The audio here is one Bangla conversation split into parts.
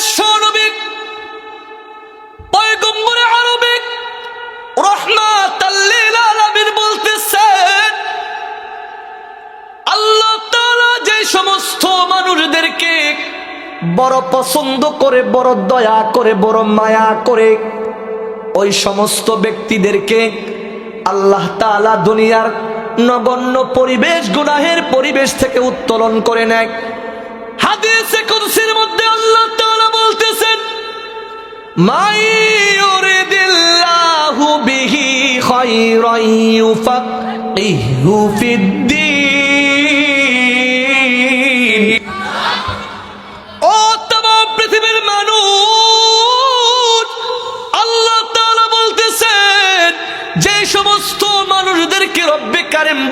বিশ্ব পয়গম্বরে আরবিক বলতেছেন, আল্লাহ যে সমস্ত মানুষদেরকে বড় পছন্দ করে, বড় দয়া করে, বড় মায়া করে, ওই সমস্ত ব্যক্তিদেরকে আল্লাহ তাআলা দুনিয়ার নগণ্য পরিবেশ, গুনাহের পরিবেশ থেকে উত্তোলন করে নেয়। হাদিসে কুদসির মধ্যে আল্লাহ বলতেছেন, মাই ইউরিদিল্লাহু বিহি খায়রান ইউফাক্কিহু ফিদ্দীন ও তমাম পৃথিবীর মানুষ, আল্লাহ বলতেছেন, যে সমস্ত মানুষদেরকে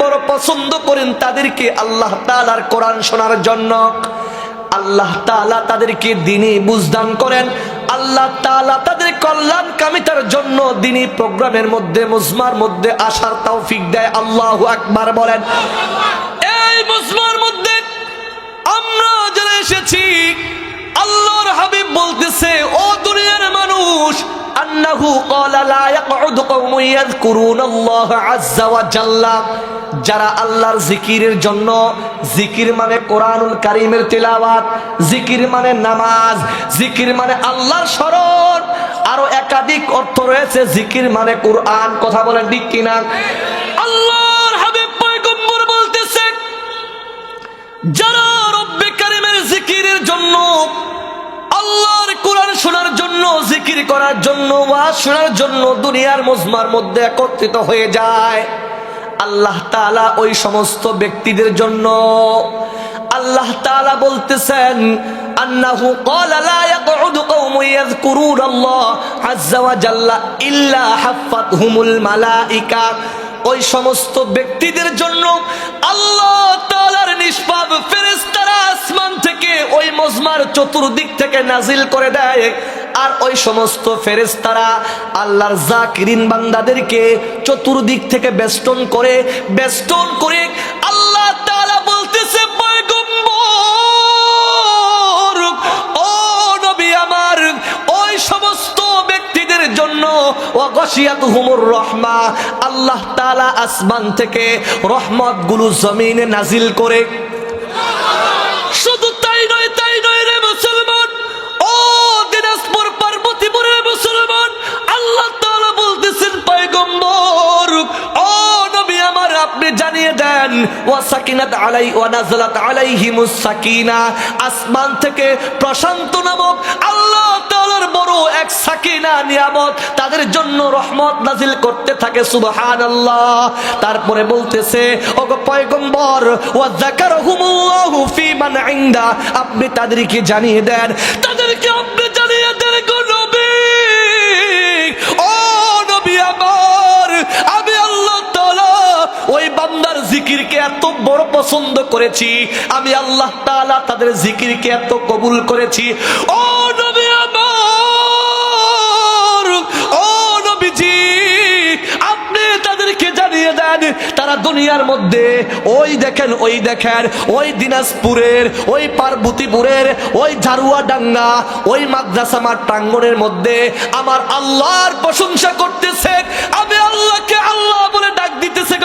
বড় পছন্দ করেন, তাদেরকে আল্লাহ তাআলার কোরআন শোনার জন্য আল্লাহ তালা তাদেরকে দিনে বুঝদান করেন। আল্লাহ তালা তাদের কল্যাণ কামিতার জন্য দিনই প্রোগ্রামের মধ্যে মুসমার মধ্যে আসার তৌফিক দেয়। আল্লাহ আকবার বলেন। এই মুসমার মধ্যে আমরা যারা এসেছি, আল্লাহর হাবিব বলতেছে, ও দুনিয়ার মানুষ আন্নাহু ক্বালা, লা ইয়াকউদু কওমুন ইয়াযকুরুনাল্লাহ আযজা ওয়া জাল্লা। যারা আল্লাহর জিকিরের জন্য, জিকির মানে কোরআনুল কারীমের তেলাওয়াত, জিকির মানে নামাজ, জিকির মানে আল্লাহর স্মরণ। আরও একাধিক অর্থ রয়েছে, জিকির মানে কোরআন। কথা বলেন ঠিক কিনা? আল্লাহর হাবিব পয়গম্বর বলতেছে যারা রব্বে কারিমের জিকিরের জন্য কোরআন শোনার জন্য, জিকির করার জন্য, ওয়াজ শোনার জন্য দুনিয়ার মজমার মধ্যে একত্রিত হয়ে যায়। আল্লাহ তাআলা ওই সমস্ত ব্যক্তিদের জন্য আল্লাহ তাআলা বলতেছেন, আন্নাহু ক্বালা লা ইয়াকউদু কওমুন ইয়াযকুরুনা আল্লাহ আযজা ওয়া জাল্লা ইল্লা হাফাতহুমুল মালাইকা। ওই সমস্ত ব্যক্তিদের জন্য আল্লাহ তালার নিষ্পাপ ফেরেস্তারা আসমান থেকে ওই মজমার চতুর্দিক থেকে নাজিল করে দেয়। আর ওই সমস্ত ফেরেস্তারা আল্লাহর জাকিরিন বান্দাদেরকে চতুর্দিক থেকে বেষ্টন করে বেষ্টন করে আল্লাহ তাআলা আসমান থেকে রহমতগুলো জমিনে নাজিল করে। শুধু তাই নয় তাই নয় রে মুসলমান। ও দিনাজপুর পার্বতীপুরের মুসলমান, আল্লাহ তাআলা বলতেছেন, পয়গম্বর, ও নবী আমার, আপনি জানিয়ে দেন, ওয়া সাকিনাত আলাই, ওয়া নাযালাত আলাইহিমুস সাকিনা। আসমান থেকে প্রশান্ত নামক আল্লাহ এক সাকিনা নিয়ামত তাদের জন্য রহমত নাজিল করতে থাকে, সুবহানাল্লাহ। তারপরে বলতেছে, ওগো পয়গম্বর ওয়া যাকারহুমুল্লাহু ফি মান ইনদা, আপনি তাদেরকে জানিয়ে দেন, তাদেরকে আপনি জানিয়ে দেন গো নবী। ও নবী আমার, আমি আল্লাহ তাআলা ওই বান্দার জিকিরকে এত বড় পছন্দ করেছি, আমি আল্লাহ তাআলা তাদের জিকিরকে এত কবুল করেছি। ও দেন তারা দুনিয়ার মধ্যে, ওই দেখেন ওই দেখেন, ওই দিনাজপুরের, ওই পার্বতীপুরের, ওই ঝারুয়া ডাঙ্গা ওই মাদ্রাসা মাঠ প্রাঙ্গণের মধ্যে আমার আল্লাহর প্রশংসা করতেছে। আমি আল্লাহকে আল্লাহ বলে ডাক দিতেছে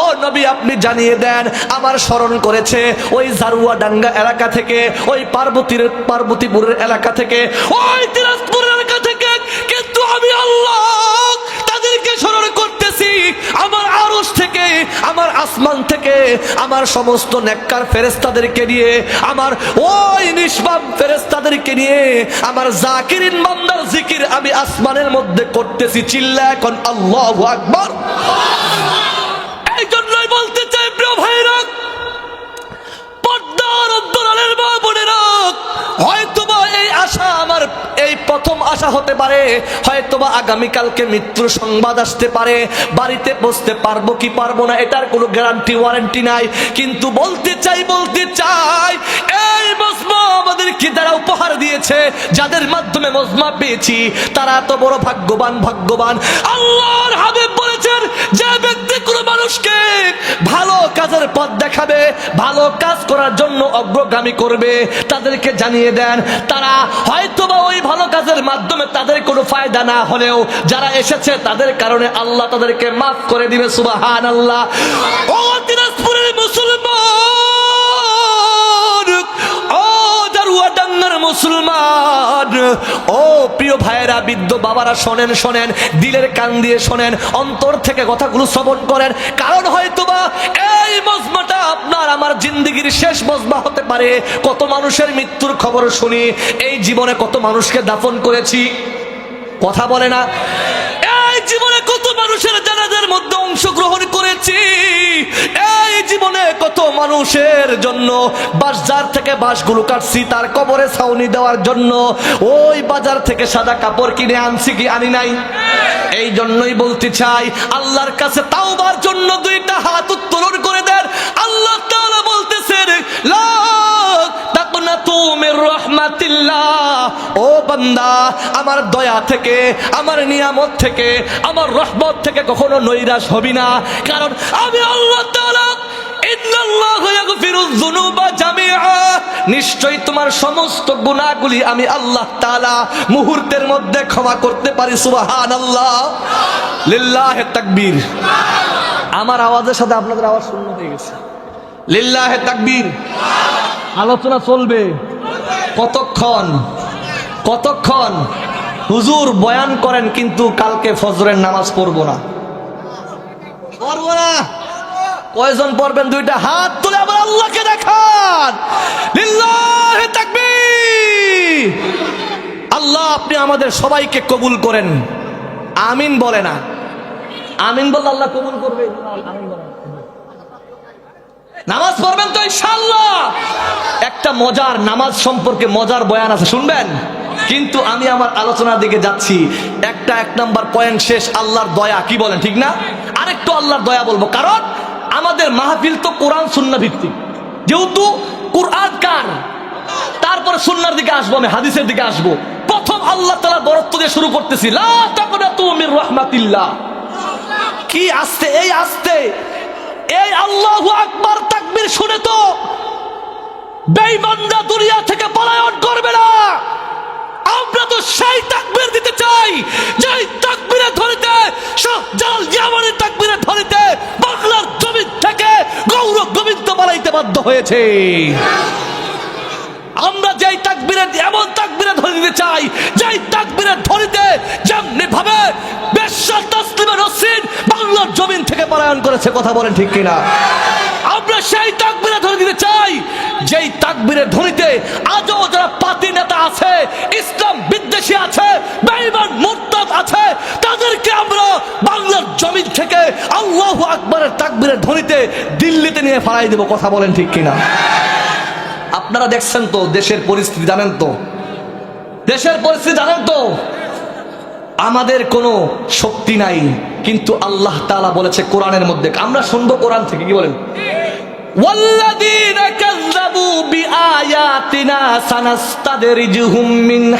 ও নবী, আপনি জানিয়ে দেন, আমার স্মরণ করেছে ওই ঝারুয়া ডাঙ্গা এলাকা থেকে, ওই পার্বতীর, পার্বতীপুরের এলাকা থেকে, ওই দিনাজপুরের এলাকা থেকে। কিন্তু আমি আল্লাহ তাদেরকে স্মরণ করতেছি আমার আরশ থেকে, আমার আসমান থেকে, আমার সমস্ত নেককার ফেরেস্তাদেরকে নিয়ে, আমার ওই নিষ্পাপ ফেরেস্তাদেরকে নিয়ে, আমার জাকিরিন বান্দার জিকির আমি আসমানের মধ্যে করতেছি। চিল্লা এখন আল্লাহ আকবর এই জন্যই বলতে চাই প্রিয় ভাইরা পর্দার অন্তরালের মা বোনেরা হয়তোবা এই আশা আমার, এই প্রথম আশা হতে পারে, হয়তোবা আগামীকালকে মৃত্যুর সংবাদ আসতে পারে, বাড়িতে বসতে পারব কি পারব না, এটার কোনো গ্যারান্টি ওয়ারেন্টি নাই। কিন্তু বলতে চাই বলতে চাই, এই মজমা আমাদেরকে যারা উপহার দিয়েছে, যাদের মাধ্যমে মজমা পেয়েছি, তারা এত বড় ভাগ্যবান ভাগ্যবান। আল্লাহর হাবিব বলেছে যে ব্যক্তি কোনো মানুষকে ভালো কাজের পথ দেখাবে, ভালো কাজ করার জন্য অগ্রগামী করবে, তাদেরকে জানিয়ে দেন, তারা হয়তোবা ওই ভালো কাজের মাধ্যমে তাদের কোনো ফায়দা না হলেও যারা এসেছে তাদের কারণে আল্লাহ তাদেরকে মাফ করে দিবে সুবাহান আল্লাহ ও দিনাজপুরের মুসলমান! মুসলমান। ও প্রিয় ভাইয়েরা, বৃদ্ধ বাবারা, শোনেন শোনেন, দিলের কান দিয়ে শোনেন, অন্তর থেকে কথাগুলো শ্রবণ করেন। কারণ হয়তোবা এই মজমাটা আপনার, আমার জিন্দগির শেষ মজমা হতে পারে। কত মানুষের মৃত্যুর খবর শুনি, এই জীবনে কত মানুষকে দাফন করেছি। কথা বলে না। এই জীবনে কত মানুষের জানাজার মধ্যে অংশগ্রহণ করেছি। মানুষের জন্য বাজার থেকে বাঁশগুলো কাটছি, তার কবরে ছাউনি দেওয়ার জন্য। ওই বাজার থেকে সাদা কাপড় কিনে আনছি কি আনি নাই? এই জন্যই বলতে চাই, আল্লাহর কাছে তাওবার জন্য দুইটা হাত উত্তোলন করে দেন। আল্লাহ তাআলা বলতেছেন, লা ও বান্দা, আমার দয়া থেকে, আমার নিয়ামত থেকে, আমার রহমত থেকে কখনো নৈরাশ হবি না। কারণ আমি আল্লাহ তাআলা নিশ্চয়ই তোমার সমস্ত গুণাগুলি আমি আল্লাহ তাআলা মুহূর্তের মধ্যে ক্ষমা করতে পারি, সুবহানাল্লাহ। লিল্লাহে তাকবীর। আমার আওয়াজের সাথে আপনাদের আওয়াজ শূন্য হয়ে গেছে। লিল্লাহে তাকবীর। আলোচনা চলবে। কতক্ষণ? কতক্ষণ? হুজুর বয়ান করেন, কিন্তু কালকে ফজরের নামাজ পড়ব না। কয়জন পড়বেন দুইটা হাত তুলে আবার আল্লাহকে দেখান। আল্লাহ, আপনি আমাদের সবাইকে কবুল করেন। আমিন বলে না। আমিন বললে আল্লাহ কবুল করবে। বলে। নামাজ পড়বেন তো ইনশাআল্লাহ। একটা মজার নামাজ সম্পর্কে মজার বয়ান আছে, শুনবেন? কিন্তু আমি আমার আলোচনার দিকে যাচ্ছি। একটা এক নাম্বার পয়েন্ট শেষ, আল্লাহর দয়া। কি বলেন, ঠিক না? আরেকটু আল্লাহর দয়া বলব। কারণ আমাদের মাহফিল তো কোরআন সুন্না ভিত্তিক। যেহেতু কোরআন কার? তারপরে সুন্নার দিকে আসব আমি, হাদিসের দিকে আসব। প্রথম আল্লাহ তালার বরত্ব দিয়ে শুরু করতেছি। লা তাকনাতু কি আসতে, এই আসতে। এই আল্লাহু আকবার তাকবীর শুনে তো বেঈমানরা দুনিয়া থেকে পলায়ন করবে না। আমরা তো সেই তাকবীর দিতে চাই, যেই তাকবীরে ধরিতে শাহজালাল ইয়ামানের তাকবীরে ধরিতে বাংলার জমিন থেকে গৌরব গোবিন্দ বানাইতে বাধ্য হয়েছে। আমরা যেই তাকবীরে এমন তাকবীরে ধরে দিতে চাই, যেই তাকবীরে ধরিতে যেমনি ভাবে বেশ্যার তাসলিমে রসিদ বাংলার জমিন থেকে পলায়ন করেছে, কথা বলেন ঠিক কিনা? আমরা সেই তাকবীরে ধরে দিতে চাই, যেই তাকবীরে ধরিতে আজও যারা পাতি নেতা আছে, ইসলাম বিদ্বেষী আছে, বেঈমান মুরতাদ আছে, তাদেরকে আমরা বাংলার জমিন থেকে আল্লাহু আকবরের তাকবীরে ধরিতে দিল্লিতে নিয়ে ফালাই দেব, কথা বলেন ঠিক কিনা? আপনারা দেখছেন তো দেশের পরিস্থিতি, জানেন তো? দেশের পরিস্থিতি জানেন তো? আমাদের কোনো শক্তি নাই, কিন্তু আল্লাহ তালা বলেছে কোরআনের মধ্যে। আমরা শুনব কোরআন থেকে, কি বলেন? মিন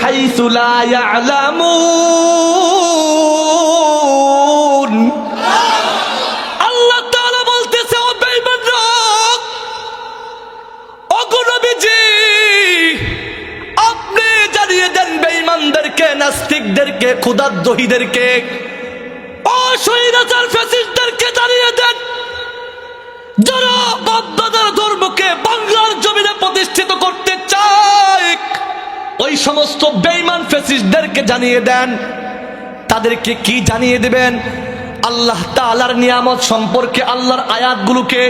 বেঈমানদেরকে নাস্তিকদেরকে ক্ষুদাদ্রোহীদেরকে অসৈরাচার ফ্যাসিস্টদেরকে জানিয়ে দেন, যারা বাপদাদার ধর্মকে বাংলার জমিনে প্রতিষ্ঠিত করতে চায়। ওই সমস্ত বেঈমান ফ্যাসিস্টদেরকে জানিয়ে দেন, তাদেরকে কি জানিয়ে দেবেন? আল্লাহ তাআলার নিয়ামত সম্পর্কে আল্লাহর আয়াতগুলোকে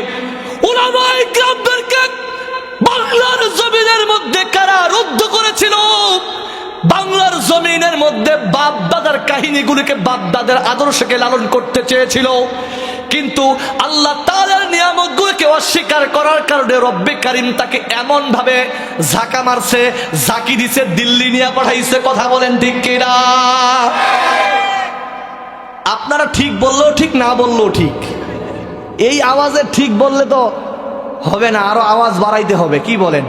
বাংলার জমিনের মধ্যে কারা রুদ্ধ করেছিল? বাংলার জমিনের মধ্যে বাপ দাদার কাহিনীগুলিকে বাপ দাদার আদর্শকে লালন করতে চেয়েছিল। কিন্তু আল্লাহ তাআলার নিয়ামতগুলোকে অস্বীকার করার কারণে রব্বে কারিম তাকে এমন ভাবে ঝাঁকা মারছে, ঝাঁকি দিছে, দিল্লি নিয়ে পাঠাইছে। কথা বলেন ঠিক কিনা? আপনারা ঠিক বললেও ঠিক, না বললেও ঠিক। এই আওয়াজে ঠিক বললে তো হবে না, আরও আওয়াজ বাড়াইতে হবে, কি বলেন?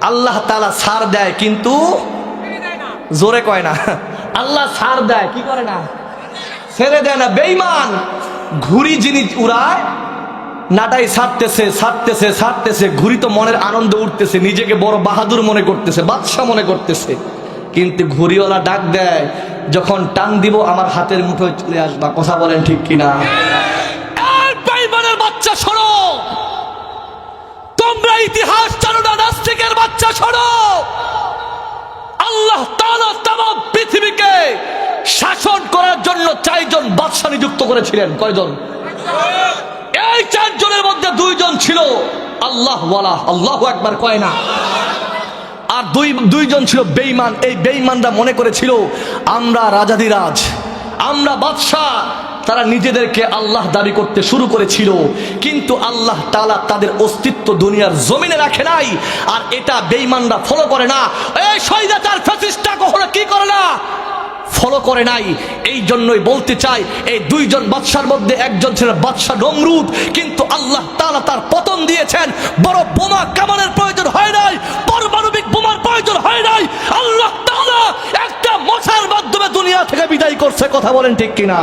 আল্লাহ তালা ছাড় দেয়, কিন্তু জোরে কয় না। আল্লাহ সার দেয়, কি করে না? ছেড়ে দেয় না বেইমান ঘুড়ি যিনি উড়ায়, নাটাই ছাড়তেছে ছাড়তেছে ছাড়তেছে ঘুরি তো মনের আনন্দ উঠতেছে নিজেকে বড় বাহাদুর মনে করতেছে, বাদশাহ মনে করতেছে। কিন্তু ঘুড়িওয়ালা ডাক দেয়, যখন টান দিব, আমার হাতের মুঠোয় চলে আসবা, কথা বলেন ঠিক কিনা? বাচ্চা শোনো। তোমরা ইতিহাস জানো না বাচ্চা শোনো আল্লাহ তাআলা তাম পৃথিবীকে শাসন করার জন্য চারজন বাদশা নিযুক্ত করেছিলেন। কয়জন? এই চারজনের মধ্যে দুইজন ছিল আল্লাহ ওয়ালা, আল্লাহ একবার কয় না। আর দুই, দুইজন ছিল বেঈমান। এই বেঈমানরা মনে করেছিল, আমরা রাজাধিরাজ আমরা বাদশাহ। তারা নিজেদেরকে আল্লাহ দাবি করতে শুরু করেছিল। কিন্তু আল্লাহ তাআলা তাদের অস্তিত্ব দুনিয়ার জমিনে রাখে নাই। আর এটা বেঈমানরা ফলো করে না। এই শহীদাচার ফ্যাসিস্টটা কখনো কি করে না? ফলো করে নাই। এই জন্যই বলতে চাই, এই দুইজন বাদশার মধ্যে একজন ছিলেন বাদশাহ নমরুদ, কিন্তু আল্লাহ তাআলা তার পতন দিয়েছেন। বড় বোমা কামানের প্রয়োজন হয় নাই, পারমাণবিক বোমার প্রয়োজন হয় নাই। আল্লাহ তাআলা একটা মশার মাধ্যমে দুনিয়া থেকে বিদায় করছে, কথা বলেন ঠিক কিনা?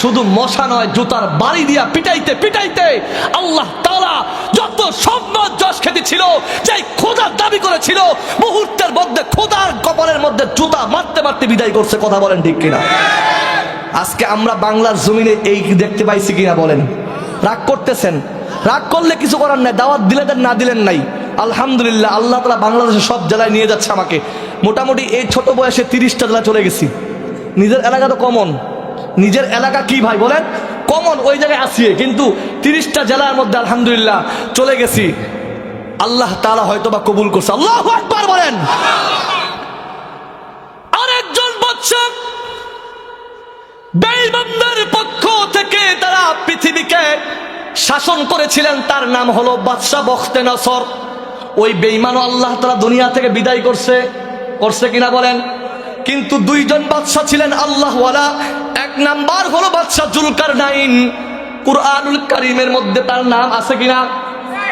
শুধু মশা নয়, জুতার বাড়ি দিয়া পিটাইতে পিটাইতে আল্লাহ তাআলা যত সম্মান যশ খ্যাতি ছিল যে খোদার দাবি করেছিল মুহূর্তের মারতে বিদায় করছে, কথা বলেন ঠিক কিনা? আজকে আমরা বাংলার জমিনে এই দেখতে পাইছি কিনা বলেন? রাগ করতেছেন? রাগ করলে কিছু করার নাই, দাওয়াত দিলে না দিলেন নাই। আলহামদুলিল্লাহ, আল্লাহ তালা বাংলাদেশের সব জেলায় নিয়ে যাচ্ছে আমাকে। মোটামুটি এই ছোট বয়সে তিরিশটা জেলা চলে গেছি। নিজের এলাকা তো কমন নিজের এলাকা কি ভাই, বলেন? কমন ওই জায়গায় আসিয়ে কিন্তু তিরিশটা জেলার মধ্যে আলহামদুলিল্লাহ চলে গেছি। আল্লাহ তালা হয়তো বা কবুল করছে। আল্লাহ একবার বলেন। বাচ্চা বেঈমানদের পক্ষ থেকে তারা পৃথিবীকে শাসন করেছিলেন, তার নাম হলো বাদশাহ বখতে নসর। ওই বেঈমানও আল্লাহ তারা দুনিয়া থেকে বিদায় করছে করছে কিনা বলেন? কিন্তু দুইজন বাদশাহ ছিলেন আল্লাহওয়ালা। এক নাম্বার হলো বাদশাহ জুলকার নাইন কুরআনুল কারিমের মধ্যে তার নাম আছে কিনা?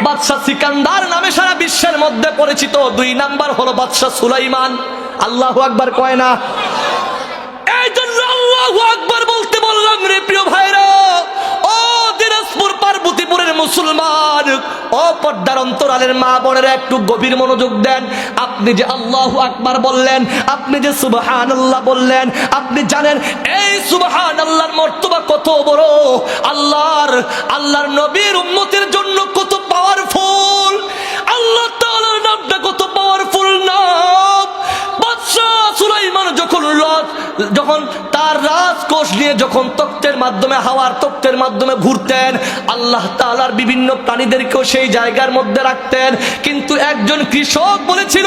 বাদশাহ সিকান্দার নামে সারা বিশ্বের মধ্যে পরিচিত। দুই নাম্বার হলো বাদশাহ সুলাইমান। আল্লাহ আকবার কয় না? আকবার বলতে বললাম, রে প্রিয় ভাইরা, ও দিনাজপুর পার্বতীপুরের মুসলমান, ও পর্দার অন্তরালের মা বোনেরা, একটু গভীর মনোযোগ দেন। আপনি যে আল্লাহু আকবার বললেন, আপনি যে সুবহান আল্লাহ বললেন, আপনি জানেন, এই সুবহান আল্লাহর মর্তবা কত বড়। আল্লাহর আল্লাহর নবীর উম্মতের জন্য কত পাওয়ারফুল আল্লাহ তাআলার নামটা কত পাওয়ারফুল নাম সুলাইমান যখন যখন তার রাজকোষ নিয়ে যখন তক্তের মাধ্যমে, হাওয়ার মাধ্যমে ঘুরতেন, আল্লাহ তাআলার বিভিন্ন প্রাণীদেরকেও সেই জায়গার মধ্যে রাখতেন। কিন্তু একজন কৃষক বলেছিল,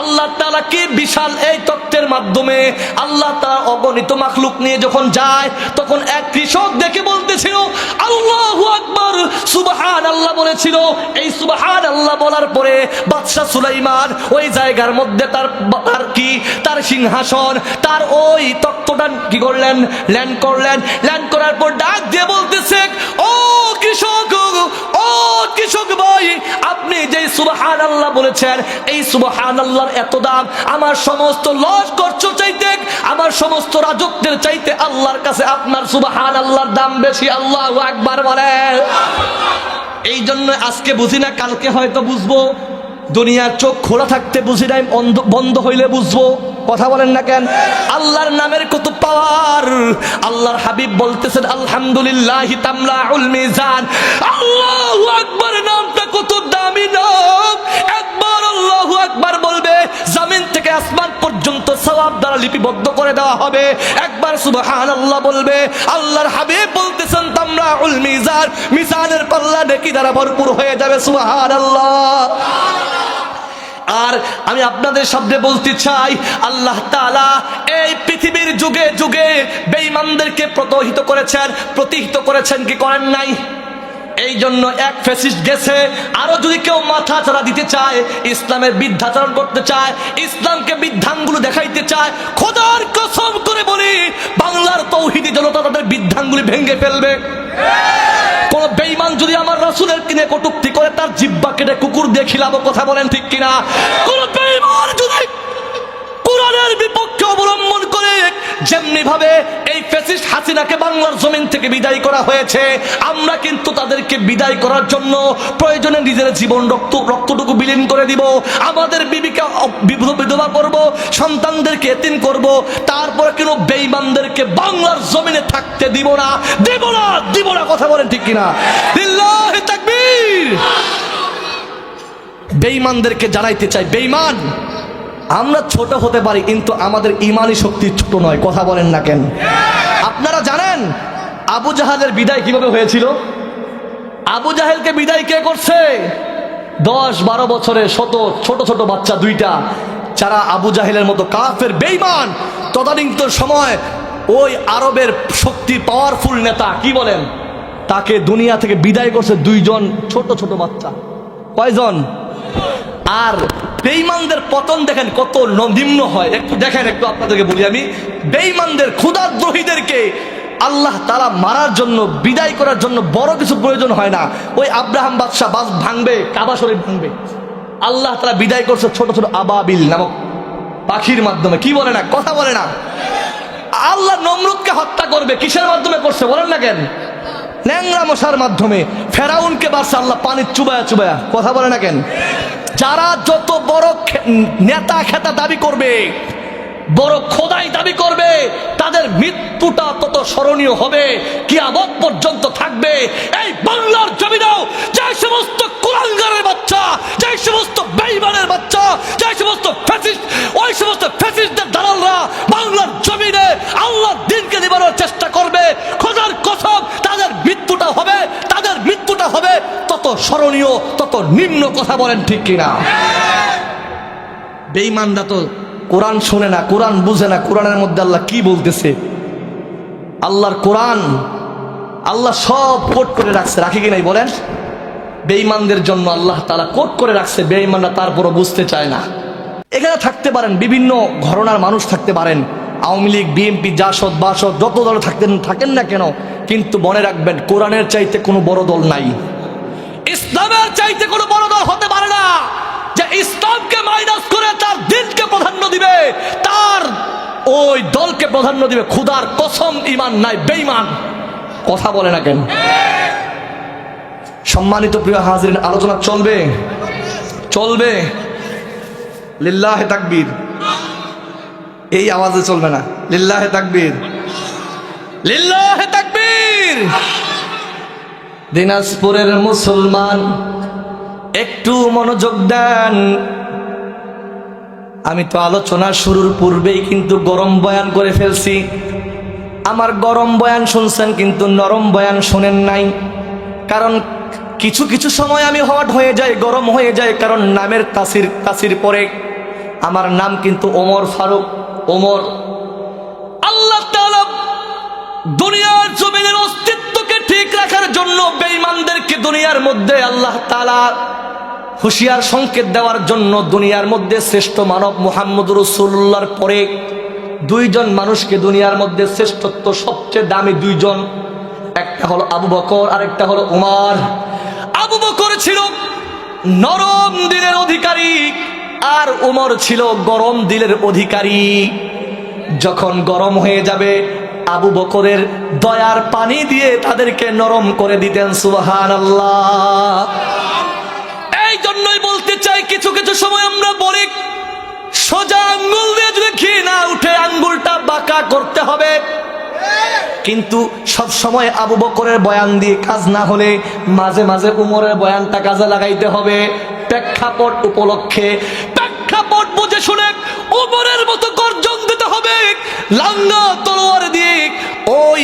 আল্লাহ তাআলা কি বিশাল এই তক্তের মাধ্যমে আল্লাহ তাআলা অগণিত মাখলুক নিয়ে যখন যায়, তখন এক কৃষক দেখে বলতেছিল, আল্লাহু আল্লাহ বলেছিল। এই আল্লাহ বলার পরে বাদশাহ সুলাইমান ওই জায়গার মধ্যে তার তার কি? তার সিংহাসন, তার ওই কি করলেন? ল্যান্ড করলেন। ল্যান্ড করার পর ডাক দিয়ে বলতেছে, ও কৃষক ও কৃষক ভাই, আপনি যে সুবহান আল্লাহ বলেছেন, এই সুবহান আল্লাহর এত দাম, আমার সমস্ত লস খরচ চাইতে, আমার সমস্ত রাজত্বের চাইতে আল্লাহর কাছে আপনার সুবহান আল্লাহর দাম বেশি, আল্লাহ একবার বলেন। এই জন্য আজকে বুঝি না, কালকে হয়তো বুঝব। দুনিয়ার চোখ খোলা থাকতে বুঝি নাই বন্ধ হইলে বুঝব। কথা বলেন না কেন? আল্লাহর নামের কত পাওয়ার। আল্লাহর হাবিব বলতেছেন, আলহামদুলিল্লাহ মিজান। আল্লাহু আকবার, নামটা কত দামি নাম। একবার আল্লাহু আকবার বলবে, জমিন থেকে আসমান সওয়াব দ্বারা লিপিবদ্ধ করে দেওয়া হবে। একবার সুবহানাল্লাহ বলবে, আল্লাহর হাবিব বলতেছেন তামলাউল মিজান মিজানের পাল্লা নেকি দ্বারা ভরপুর হয়ে যাবে, সুবহানাল্লাহ। আর আমি আপনাদের শব্দে বলতে চাই, আল্লাহ তাআলা এই পৃথিবীর যুগে যুগে বেঈমানদেরকে প্রতহিত করেছেন, প্রতিহিত করেছেন কি করেন নাই? এই জন্য এক ফেসিস্ট গেছে। আরও যদি কেউ মাথা ছাড়া দিতে চায়, ইসলামের বিদ্যাচরণ করতে চায়, ইসলামকে বিধানগুলো দেখাইতে চায়, খোদার কসম করে বলি, বাংলার তৌহিদি জনতা তাদের বিধানগুলি ভেঙে ফেলবে। কোন বেঈমান যদি আমার রাসূলের কিনে কটুক্তি করে, তার জিব্বা কেটে কুকুর দিয়ে খিলাবো কথা বলেন ঠিক কিনা? কোন বেঈমান যদি কোরআনের বিপক্ষে অবলম্বন করে যেমনি ভাবে এই ফেসিস্ট হাসিনাকে বাংলার জমিন থেকে বিদায় করা হয়েছে, আমরা কিন্তু তাদেরকে বিদায় করার জন্য প্রয়োজনে নিজের জীবন রক্ত, রক্তটুকু বিলীন করে দিব। আমাদের বিবিকে বিধবা করব, সন্তানদেরকে এতিম করব, তারপরে কেন বেঈমানদেরকে বাংলার জমিনে থাকতে দিব না দিব না দিব না কথা বলেন ঠিক কিনা? বেঈমানদেরকে জানাইতে চাই। বেঈমান! আমরা ছোট হতে পারি, কিন্তু আমাদের ইমানি শক্তি ছোট নয়। কথা বলেন না কেন? আপনারা জানেন আবু জাহালের বিদায় কীভাবে হয়েছিল? আবু জাহেলকে বিদায় কে করছে? দশ, বারো বছরে শত, ছোট ছোট বাচ্চা দুইটা। যারা আবু জাহেলের মতো কাফের বেইমান তদানীন্তন সময় ওই আরবের শক্তি পাওয়ারফুল নেতা, কি বলেন? তাকে দুনিয়া থেকে বিদায় করছে দুইজন ছোট ছোট বাচ্চা। কয়জন? আর বেইমানদের পতন দেখেন কত নিম্ন হয়। একটু দেখেন, একটু আপনাদেরকে বলি আমি। বেইমানদের ক্ষুদাদ্রোহীদেরকে আল্লাহ তারা মারার জন্য, বিদায় করার জন্য বড় কিছু প্রয়োজন হয় না। ওই আব্রাহাম বাদশাহ বাস ভাঙবে, কাবা শরীফ ভাঙবে। আল্লাহ তারা বিদায় করছে ছোট ছোট আবাবিল নামক পাখির মাধ্যমে। কি বলে না? কথা বলে না। আল্লাহ নমরুদকে হত্যা করবে, কিসের মাধ্যমে করছে বলেন না কেন? ন্যাংরা মশার মাধ্যমে। ফেরাউনকে বাড়ছে আল্লাহ, পানির চুবায়া চুবায়া। কথা বলে না কেন? যারা যত বড় নেতা খেতা দাবি করবে বড় খোদাই দাবি করবে, তাদের মৃত্যুটা তত স্মরণীয় হবে কি কিয়ামত পর্যন্ত থাকবে। এই বাংলার জমিনেও যে সমস্ত কুলাঙ্গারের বাচ্চা, যে সমস্ত বেইমানের বাচ্চা, যে সমস্ত ফ্যাসিস্ট ওই সমস্ত ফ্যাসিস্টদের দালালরা বাংলার জমিনে আল্লাহর দিনকে নিবানোর চেষ্টা করবে। খোদার কসম, তাদের মৃত্যুটা হবে, তাদের মৃত্যুটা হবে, তত স্মরণীয়, তত নিম্ন কথা বলেন ঠিক কিনা। বেঈমানরা তো কোরআন শোনে না, কোরআন বুঝে না, কোরআনের মধ্যে আল্লাহ কি বলতেছে? আল্লাহর কোরআন আল্লাহ সব কোট করে রাখছে, রাখি কি নাই বলেন? বেঈমানদের জন্য আল্লাহ তারা কোট করে রাখছে, বেঈমানরা তারপরও বুঝতে চায় না। এখানে থাকতে পারেন, বিভিন্ন ঘরনার মানুষ থাকতে পারেন, আওয়ামী লীগ, বিএনপি, জাসদ, বাসদ, যত দল থাকতেন, থাকেন না কেন, কিন্তু মনে রাখবেন, কোরআনের চাইতে কোনো বড় দল নাই। ইসলামের চাইতে কোনো বড় দল হতে পারে না। যে ইসলামকে মাইনাস করে তার দিনকে প্রাধান্য দিবে, তার ওই দলকে প্রাধান্য দিবে। খুদার কসম ইমান নাই, বেঈমান। কথা বলে না কেন? সম্মানিত প্রিয় হাজিরিন, আলোচনা চলবে? চলবে? লিল্লাহে তাকবীর। এই আওয়াজে চলবে না। লিল্লাহে তাকবীর। লিল্লাহে তাকবীর! দিনাজপুরের মুসলমান একটু মনোযোগ দেন। আমি তো আলোচনা শুরুর পূর্বেই কিন্তু গরম বয়ান করে ফেলছি। আমার গরম বয়ান শুনছেন কিন্তু নরম বয়ান শোনেন নাই। কারণ কিছু কিছু সময় আমি হট হয়ে যাই, গরম হয়ে যাই, কারণ নামের তাসির তাসির পরে আমার নাম কিন্তু ওমর ফারুক, ওমর। আল্লাহ দুনিয়ার জমিনের অস্তিত্বকে ঠিক রাখার জন্য বেঈমানদেরকে দুনিয়ার মধ্যে আল্লাহ তাআলা হুশিয়ার সংকেত দেওয়ার জন্য দুনিয়ার মধ্যে শ্রেষ্ঠ মানব মুহাম্মদ রসুল্লাহর পরে দুইজন মানুষকে দুনিয়ার মধ্যে শ্রেষ্ঠত্ব সবচেয়ে দামি দুইজন। একটা হলো আবু বকর আর একটা হলো উমার। আবু বকর ছিল নরম দিলের অধিকারী আর উমর ছিল গরম দিলের অধিকারী। যখন গরম হয়ে যাবে, আবু বকরের দয়ার পানি দিয়ে তাদেরকে নরম করে দিতেন সুবাহান আল্লাহ চাই কিছু কিছু সময় আমরা বলি, সোজা আঙ্গুল দিয়ে যদি ঘি না উঠে আঙ্গুলটা বাঁকা করতে হবে। কিন্তু সব সময় আবু বকরের বয়ান দিয়ে কাজ না হলে মাঝে মাঝে উমরের বয়ানটা কাজে লাগাইতে হবে। প্রেক্ষাপট উপলক্ষে প্রেক্ষাপট বুঝে শুনে উমরের মতো গর্জন দিতে হবে। লাঙ্গা তলোয়ার দিয়ে ওই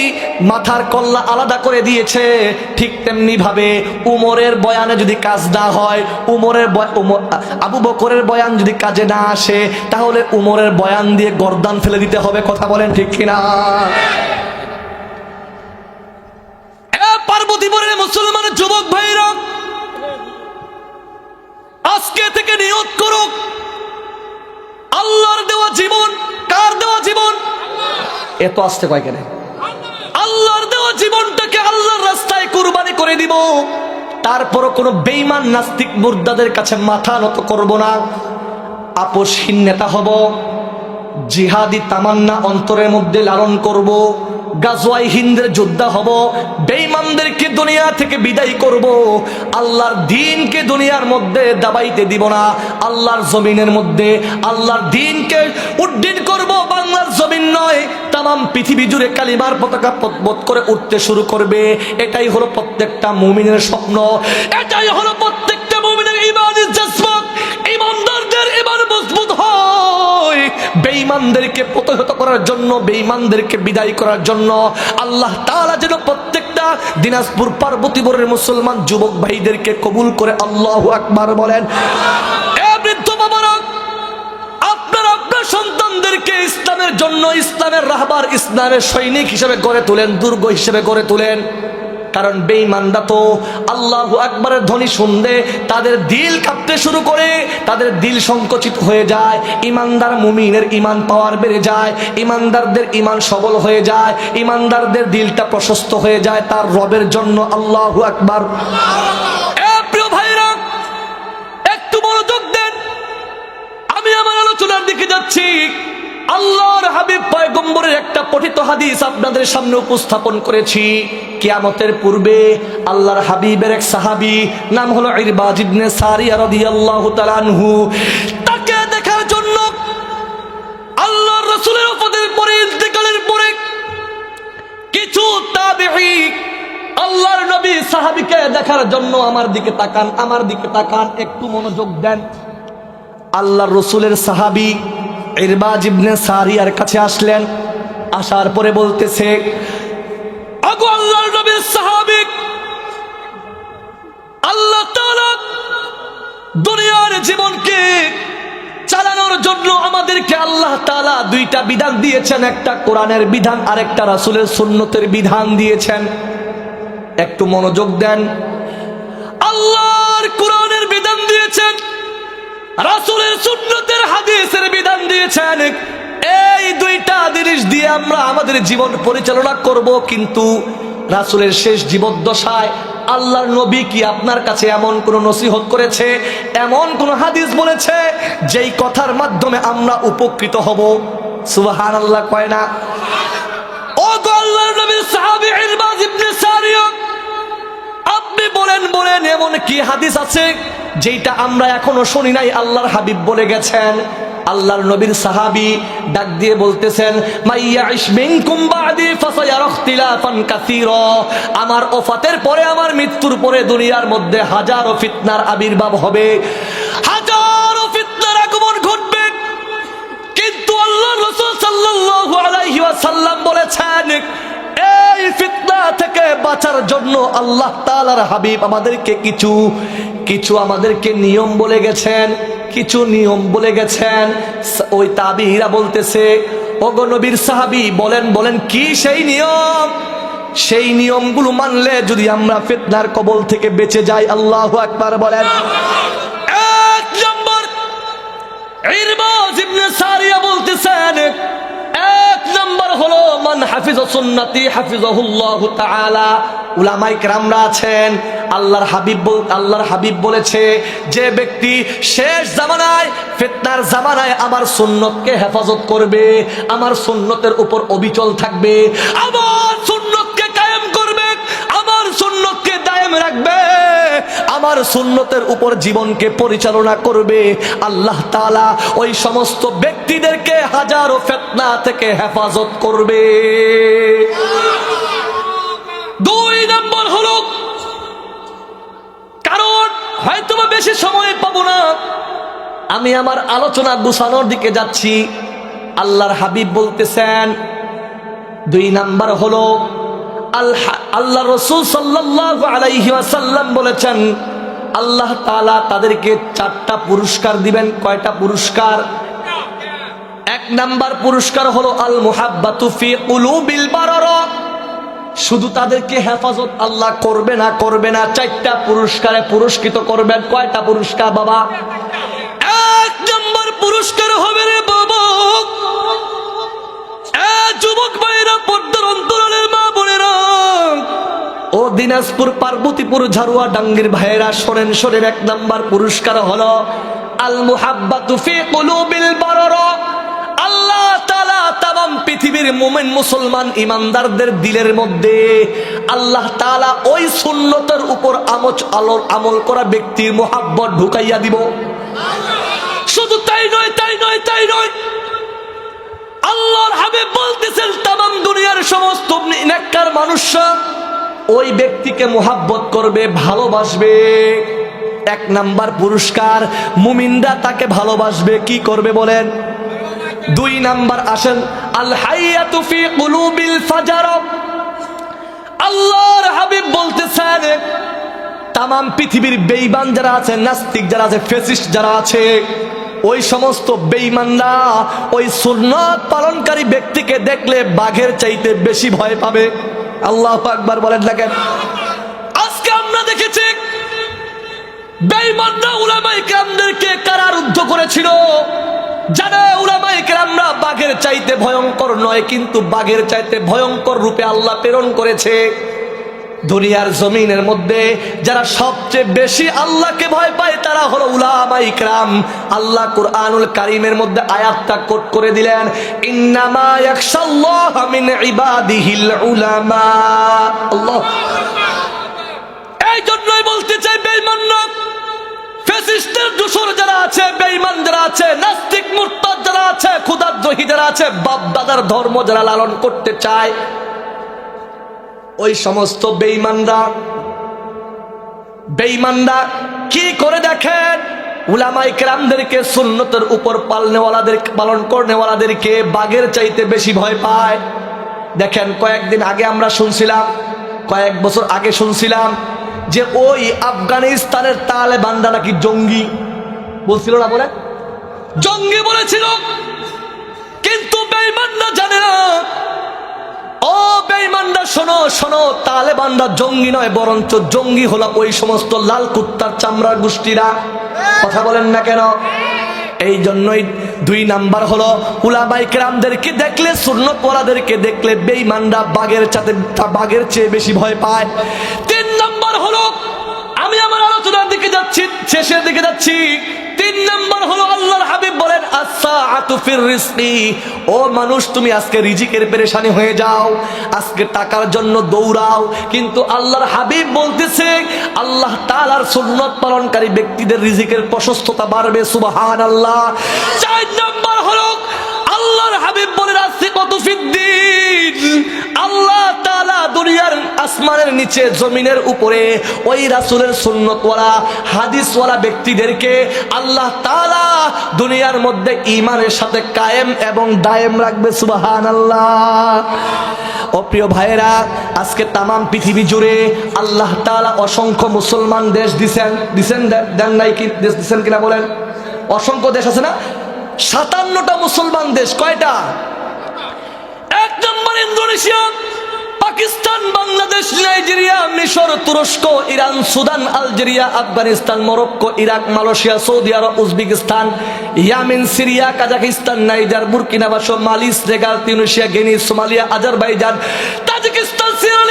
মাথার কল্লা আলাদা করে দিয়েছে। ঠিক তেমনি ভাবে উমরের বয়ানে যদি কাজ না হয়, উমরের আবু বকরের বয়ান যদি কাজে না আসে, তাহলে উমরের বয়ান দিয়ে গর্দান ফেলে দিতে হবে। কথা বলেন ঠিক কিনা? পার্বতীপুরের মুসলমানের যুবক ভাইরা, আজকে থেকে নিয়ত করুক। আল্লাহর দেওয়া জীবন, কার দেওয়া জীবন? এত আসতে কয় কেন? আল্লাহর দেওয়া জীবনটাকে আল্লাহর রাস্তায় কুরবানি করে দিব। তারপর কোনো বেইমান নাস্তিক মুর্দাদের কাছে মাথা নত করব না। আপোষহীন নেতা হব। জিহাদি তামান্না অন্তরের মধ্যে লালন করব। গাজওয়াই হিন্দের যোদ্ধা হব, বেঈমানদেরকে দুনিয়া থেকে বিদায় করব। আল্লাহর দিনকে দুনিয়ার মধ্যে দাবাইতে দিব না, আল্লাহর জমিনের মধ্যে। আল্লাহর দিনকে উড্ডীন করব, বাংলার জমিন নয় তাম পৃথিবী জুড়ে কালিমার পতাকা পথবোধ করে উঠতে শুরু করবে। এটাই হলো প্রত্যেকটা মুমিনের স্বপ্ন। এটাই হলো প্রত্যেকটা বেঈমানদেরকে প্রতিহত করার জন্য, বেঈমানদেরকে বিদায় করার জন্য আল্লাহ তাআলা যেন প্রত্যেকটা দিনাজপুর পার্বতীপুরের মুসলমান যুবক ভাইদেরকে কবুল করে আল্লাহু আকবার বলেন। সন্তানদেরকে ইসলামের জন্য ইসলামের রাহবার, ইসলামের সৈনিক হিসেবে গড়ে তোলেন, দুর্গ হিসেবে গড়ে তোলেন। কারণ বেঈমানরা তো আল্লাহু আকবরের ধ্বনি শুনলে তাদের দিল কাঁপতে শুরু করে, তাদের দিল সংকুচিত হয়ে যায় ইমানদার মুমিনের ইমান পাওয়ার বেড়ে যায় ইমানদারদের ইমান সবল হয়ে যায় ইমানদারদের দিলটা প্রশস্ত হয়ে যায় তার রবের জন্য আল্লাহু আকবার। একটু আমি আমার আলোচনার দিকে যাচ্ছি। আল্লাহর হাবিব পয়গম্বরের একটা পঠিত হাদিস আপনাদের সামনে উপস্থাপন করেছি। কিয়ামতের পূর্বে আল্লাহর হাবিবের এক সাহাবী, নাম হলো ইরবাজ ইবনে সারিয়া রাদিয়াল্লাহু তাআলা আনহু, তাকে দেখার জন্য আল্লাহর রাসূলের উপদের পরে, ইন্তেকালের পরে কিছু তাবেঈ আল্লাহর নবী সাহাবীকে দেখার জন্য আমার দিকে তাকান, আমার দিকে তাকান, একটু মনোযোগ দেন। আল্লাহর রসুলের সাহাবি ইরবাজ ইবনে সারিয়ার কাছে আসলেন। আসার পরে বলতেছে, আগো আল্লাহর নবীর সাহাবি, আল্লাহ তাআলা দুনিয়ার জীবনকে চালানোর জন্য আমাদেরকে আল্লাহ তাআলা দুইটা বিধান দিয়েছেন, একটা কোরআনের বিধান আর একটা রাসূলের সুন্নতের বিধান দিয়েছেন। একটু মনোযোগ দেন। আল্লাহর কোরআনের বিধান দিয়েছেন রাসূলের সুন্নতের হাদিসের বিধান দিয়েছেন, এই দুইটা জিনিস দিয়ে আমরা আমাদের জীবন পরিচালনা করব, কিন্তু রাসূলের শেষ জীবদ্দশায় আল্লাহর নবী কি আপনার কাছে এমন কোন নসিহত করেছে? এমন কোন হাদিস বলেছে, যেই কথার মাধ্যমে আমরা উপকৃত হব? সুবহানাল্লাহ কয় না। ও আল্লাহর নবীর সাহাবী ইরবাজ ইবনে সারিয়া, আপনি বলেন বলেন, এমন কি হাদিস আছে? যেটা আমরা এখনও শুনি নাই, আল্লাহর হাবিব বলে গেছেন। আল্লাহর নবীর সাহাবী ডাক দিয়ে বলতেছেন আমার ওফাতের পরে আমার মৃত্যুর পরে দুনিয়ার মধ্যে হাজারো ফিতনার আবির্ভাব হবে। ঘটবে। কিন্তু আল্লাহ রসুল সাল্লাল্লাহু আলাইহি বলেছেন এই ফিতনা থেকে বাঁচার জন্য আল্লাহ তালার হাবিব আমাদেরকে কিছু কিছু আমাদেরকে নিয়ম বলে গেছেন, কিছু নিয়ম বলে গেছেন। ওই তাবিরা বলতেছে, ওগো নবীর সাহাবী, বলেন বলেন কি সেই নিয়ম? সেই নিয়মগুলো মানলে যদি আমরা ফিতনার কবল থেকে বেঁচে যাই, আল্লাহ আকবার বলেন। এক নম্বর বলতেছেন নাম্বার হলো, মান হাফিজ সুন্নতি হাফিজাহুল্লাহ তাআলা। উলামায়ে কেরামরা আছেন, আল্লাহর হাবিব আল্লাহর হাবিব বলেছে, যে ব্যক্তি শেষ জামানায়, ফিতনার জামানায় আমার সুন্নতকে হেফাজত করবে, আমার সুন্নতের উপর অবিচল থাকবে, আমার সুন্নতকে কায়েম করবে, আমার সুন্নতকে দায়েম রাখবে। আমার সুন্নতের উপর জীবনকে পরিচালনা করবে। আল্লাহ তাআলা ওই সমস্ত ব্যক্তিদেরকে হাজারো ফেতনা থেকে হেফাজত করবে। দুই নম্বর হল, কারণ হয়তো বেশি সময় পাবো না। আমি আমার আলোচনা গুছানোর দিকে যাচ্ছি। আল্লাহর হাবিব বলতেছেন, দুই নাম্বার হলো আল্লাহ রসুল সাল্লাল্লাহু আলাইহি ওয়াসাল্লাম বলেছেন, আল্লাহ তাআলা তাদেরকে চারটা পুরস্কার দিবেন। কয়টা পুরস্কার? এক নাম্বার পুরস্কার হলো আল মুহাব্বাতু ফি কুলুবিল বারারা। শুধু তাদেরকে হেফাজত আল্লাহ করবে না করবে না, চারটা পুরস্কারে পুরস্কৃত করবেন। কয়টা পুরস্কার বাবা? এক নম্বর পুরস্কার হবে রে বাবা যুবক ভাইরা পর্দার অন্তরালের মা বোনেরা, ও দিনাজপুর পার্বতীপুর ঝাড়ুয়া ডাঙ্গির ভাইয়েরা, শোনেন শোনেন, এক নাম্বার পুরস্কার হলো আল মুহাব্বাতু ফি কুলুবিল বারারা। আল্লাহ তালা তাম পৃথিবীর মোমেন মুসলমান ইমানদারদের দিলের মধ্যে আল্লাহ তাআলা ওই সুন্নতের উপর আমচ আলোর আমল করা ব্যক্তির মোহাব্বত ঢুকাইয়া দিব। শুধু তাই নয় তাই নয় তাই নয় আল্লাহর হাবিব বলতেছেন তাম দুনিয়ার সমস্ত নেককার মানুষরা ওই ব্যক্তিকে মোহাব্বত করবে, ভালোবাসবে। এক নাম্বার পুরস্কার, মুমিনরা তাকে ভালোবাসবে। কি করবে বলেন? দুই নাম্বার আসেন আল হাইয়াতু ফি কুলুবিল ফাজার। আল্লাহর হাবিব বলতেছেন তাম পৃথিবীর বেঈমান যারা আছে, নাস্তিক যারা আছে, ফেসিস্ট যারা আছে ওই সমস্ত বেঈমানরা ওই সুন্নত পালনকারী ব্যক্তিকে দেখলে বাঘের চাইতে বেশি ভয় পাবে। আল্লাহ আকবার বলেন দেখেন আজকে আমরা দেখেছি বেঈমানরা উলামায়ে কেরামদেরকে কারারুদ্ধ করেছিল। বাঘের চাইতে ভয়ঙ্কর নয়, কিন্তু বাঘের চাইতে ভয়ঙ্কর রূপে আল্লাহ প্রেরণ করেছে। দুনিয়ার জমিনের মধ্যে যারা সবচেয়ে বেশি আল্লাহকে ভয় পায় তারা হলো উলামা ইকরাম। আল্লাহ কুরআনুল কারীমের মধ্যে আয়াতটা কোট করে দিলেন, ইন্নামা ইয়াখশাল্লাহ মিন ইবাদিহিল উলামা। আল্লাহ। এই জন্যই বলতে চাই বেঈমান না ফ্যাসিস্টের দূষর যারা আছে বেঈমান যারা আছে, নাস্তিক মুরতাদ যারা আছে ক্ষুধাদ্রোহী যারা আছে বাপ দাদার ধর্ম যারা লালন করতে চায় ওই সমস্ত বেঈমানরা বেঈমানরা কি করে দেখেন? উলামাই কেরামদেরকে সুন্নতের উপর পালনেওয়ালাদের, পালন করনেওয়ালাদেরকে বাঘের চাইতে বেশি ভয় পায়। দেখেন, কয়েকদিন আগে আমরা শুনছিলাম, কয়েক বছর আগে শুনছিলাম যে ওই আফগানিস্তানের তালেবানরা নাকি জঙ্গি। বলছিল না বলে? জঙ্গি বলেছিল। কিন্তু বেঈমানরা জানে না ও বেঈমানরা, শোনো শোনো, তালেবানরা জঙ্গি নয়, বরঞ্চ জঙ্গি হলো ওই সমস্ত লাল কুত্তার চামড়ার গোষ্ঠীরা। কথা বলেন না কেন? এই জন্যই দুই নাম্বার হলো উলামাই কেরামদেরকে দেখলে, সুন্নতওয়ালাদেরকে দেখলে বেঈমানরা বাঘের চাতে বাঘের চেয়ে বেশি ভয় পায়। তিন নাম্বার হলো, আমি আমার আলোচনার দিকে যাচ্ছি, শেষের দিকে যাচ্ছি। তিন নাম্বার হলো, আল্লাহর হাবিব ও মানুষ, তুমি আজকে রিজিকের পেরেশানি হয়ে যাও, আজকে টাকার জন্য দৌড়াও। কিন্তু আল্লাহর হাবিব বলতেছে, আল্লাহ তালার সুন্নত পালনকারী ব্যক্তিদের রিজিকের প্রশস্ততা বাড়বে সুবাহ আল্লাহ চার নম্বর হলো আল্লাহর হাবিব বলেন আসছে কত ফিদ্দিন। আল্লাহ তাআলা দুনিয়ার আসমানের নিচে, জমিনের উপরে ওই রাসূলের সুন্নতওয়ালা, হাদিসওয়ালা ব্যক্তিদেরকে আল্লাহ তাআলা দুনিয়ার মধ্যে ঈমানের সাথে কায়েম এবং দায়েম রাখবে, সুবহানাল্লাহ। ও প্রিয় ভাইয়েরা, আজকে তামাম পৃথিবী জুড়ে আল্লাহ তাআলা অসংখ্য মুসলমান দেশ দিছেন দিছেন, দেন নাই কি, দেশ দিছেন কিনা বলেন? অসংখ্য দেশ আছে না? সাতান্নটা মুসলমান দেশ, কয়টা? এক নম্বর ইন্দোনেশিয়া, পাকিস্তান, বাংলাদেশ, নাইজেরিয়া, মিশর, তুরস্ক, Iran, Sudan, Algeria, Afghanistan, Morocco, Iraq, Malaysia, Saudi Arab, Uzbekistan, Yemen, Syria Kazakhstan Niger, Burkina Faso Mali, Senegal Tunisia Guinea, Somalia, Azerbaijan, Tajikistan, Sierra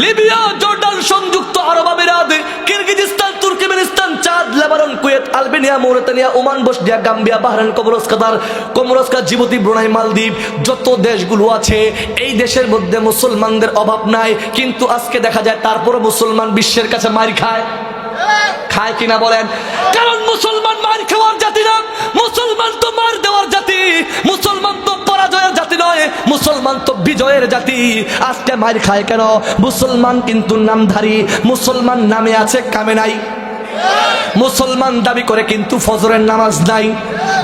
Libya, Jordan, সংযুক্ত আরব আমিরাত, Kyrgyzstan, Turkmenistan, Chad, Lebanon, Kuwait, Albania, Mauritania, Oman, Bosnia, Gambia, Bahrain, Comoros Qatar Comoros Qatar Djibouti, Brunei, Maldives, যত দেশগুলো আছে, এই দেশের মধ্যে মুসলমানদের অভাব নাই, কিন্তু আজকে দেখা যায় তারপরও মুসলমান বিশ্বের কাছে মার খায়। খায় কিনা বলেন। কারণ মুসলমান মার খাওয়ার জাতি না, মুসলমান তো মার দেওয়ার জাতি, মুসলমান তো পরাজয়ের জাতি নয়, মুসলমান তো বিজয়ের জাতি। আজকে মার খায় কেন? মুসলমান কিন্তু নামধারী, মুসলমান নামে আছে কামে নাই। মুসলমান দাবি করে কিন্তু ফজরের নামাজ নাই।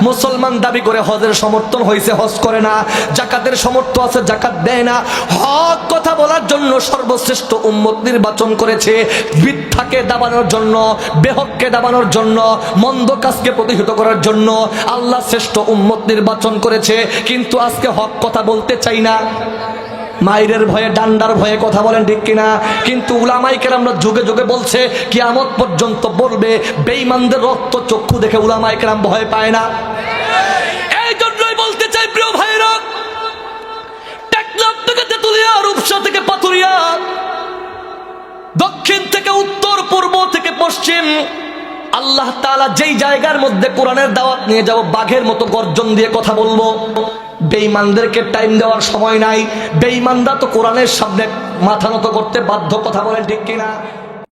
মুসলমান দাবি করে হজের সমর্থন হয়েছে হজ করে না। জাকাতের সমর্থ আছে, জাকাত দেয় না। হক কথা বলার জন্য সর্বশ্রেষ্ঠ উম্মত নির্বাচন করেছে। মিথ্যাকে দাবানোর জন্য, বেহককে দাবানোর জন্য, মন্দ কাজকে প্রতিহত করার জন্য আল্লাহ শ্রেষ্ঠ উম্মত নির্বাচন করেছে। কিন্তু আজকে হক কথা বলতে চাই না। মায়ের ভয়ে, ডান্ডার ভয়ে কথা বলেন ঠিক কিনা? কিন্তু উলামাইকের আমরা যুগে যুগে বলছে, কিয়ামত পর্যন্ত বলবে, বেঈমানদের রক্ত চক্ষু দেখে উলামাইকেরাম ভয় পায় না। এই জন্যই বলতে চাই, প্রিয় ভাইরা থেকে তেতুলিয়া থেকে দক্ষিণ থেকে উত্তর, পূর্ব থেকে পশ্চিম, আল্লাহ তাআলা যেই জায়গার মধ্যে কোরআনের দাওয়াত নিয়ে যাব, বাঘের মতো গর্জন দিয়ে কথা বলব। বেঈমানদেরকে টাইম দেওয়ার সময় নাই। বেঈমানরা তো কোরআনের সামনে মাথা নত করতে বাধ্য, কথা বলেন ঠিক কিনা?